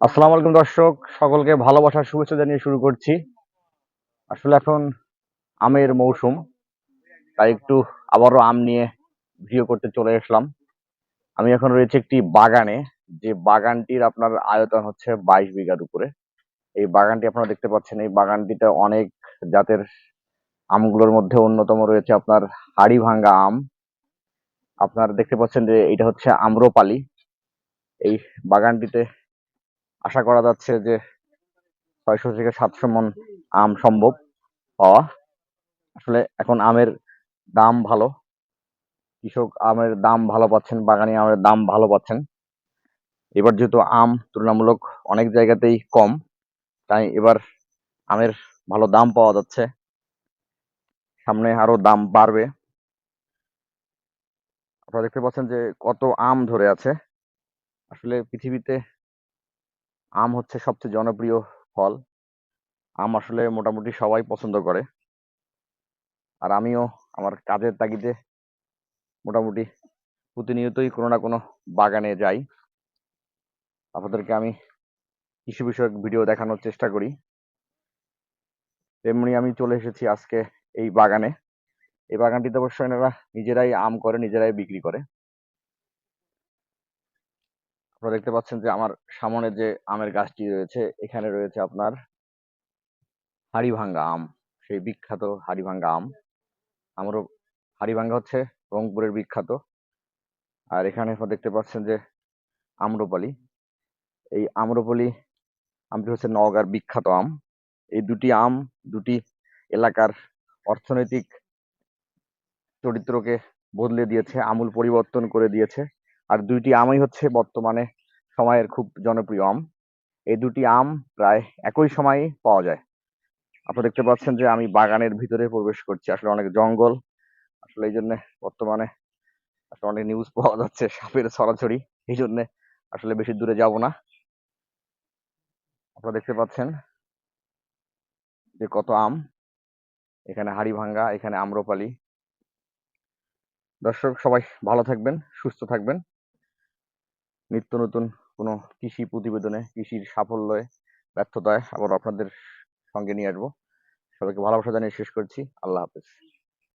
আসসালামু আলাইকুম দর্শক, সকলকে ভালোবাসার শুভেচ্ছা জানিয়ে শুরু করছি। আসলে এখন আমের মৌসুম, তাই একটু আবারও আম নিয়ে ভিডিও করতে চলে আসলাম। আমি এখন রয়েছে একটি বাগানে, যে বাগানটির আপনার আয়তন হচ্ছে বাইশ বিঘার উপরে। এই বাগানটি আপনারা দেখতে পাচ্ছেন, এই বাগানটিতে অনেক জাতের আমগুলোর মধ্যে অন্যতম রয়েছে আপনার হাড়ি ভাঙ্গা আম। আপনার দেখতে পাচ্ছেন যে এটা হচ্ছে আম্রপালি। এই বাগানটিতে আশা করা যাচ্ছে যে ছয়শো থেকে সাতশো মন আম সম্ভব পাওয়া। আসলে এখন আমের দাম ভালো। কৃষক আমের দাম ভালো পাচ্ছেন, বাগানি আমের দাম ভালো পাচ্ছেন। এবার যেহেতু আম তুলনামূলক অনেক জায়গাতেই কম, তাই এবার আমের ভালো দাম পাওয়া যাচ্ছে। সামনে আরও দাম বাড়বে। আপনারা দেখতে পাচ্ছেন যে কত আম ধরে আছে। আসলে পৃথিবীতে আম হচ্ছে সবচেয়ে জনপ্রিয় ফল। আম আসলে মোটামুটি সবাই পছন্দ করে। আর আমিও আমার কাজের তাগিদে মোটামুটি প্রতিনিয়তই কোনো না কোনো বাগানে যাই। আপনাদেরকে আমি কৃষি বিষয়ক ভিডিও দেখানোর চেষ্টা করি। তেমনি আমি চলে এসেছি আজকে এই বাগানে। এই বাগানটিতে অবশ্যই এনারা নিজেরাই আম করে, নিজেরাই বিক্রি করে। আপনারা দেখতে পাচ্ছেন যে আমার সামনে যে আমের গাছটি রয়েছে, এখানে রয়েছে আপনার হাড়িভাঙ্গা আম, সেই বিখ্যাত হাড়িভাঙ্গা আম। আমারও হাড়িভাঙ্গা হচ্ছে রংপুরের বিখ্যাত। আর এখানে দেখতে পাচ্ছেন যে আম্রপালি। এই আম্রপালি আমটি হচ্ছে নওগাঁর বিখ্যাত আম। এই দুটি আম, দুটি এলাকার অর্থনৈতিক চরিত্রকে বদলে দিয়েছে, আমূল পরিবর্তন করে দিয়েছে। আর দুইটি আমই হচ্ছে বর্তমানে সময়ের খুব জনপ্রিয় আম। এই দুটি আম প্রায় একই সময়ে পাওয়া যায়। আপনারা দেখতে পাচ্ছেন যে আমি বাগানের ভিতরে প্রবেশ করছি। আসলে অনেক জঙ্গল। আসলে এই জন্যে বর্তমানে আসলে অনেক নিউজ পাওয়া যাচ্ছে সাপের ছড়াছড়ি। এই জন্যে আসলে বেশি দূরে যাব না। আপনারা দেখতে পাচ্ছেন যে কত আম। এখানে হাড়ি ভাঙ্গা এখানে আম্রপালি। দর্শক সবাই ভালো থাকবেন, সুস্থ থাকবেন। নিত্য নতুন কোনো কৃষি প্রতিবেদনে, কৃষির সাফল্যে, ব্যর্থতায় আবার আপনাদের সঙ্গে নিয়ে আসব। সবাইকে ভালোবাসা জানিয়ে শেষ করছি। আল্লাহ হাফেজ।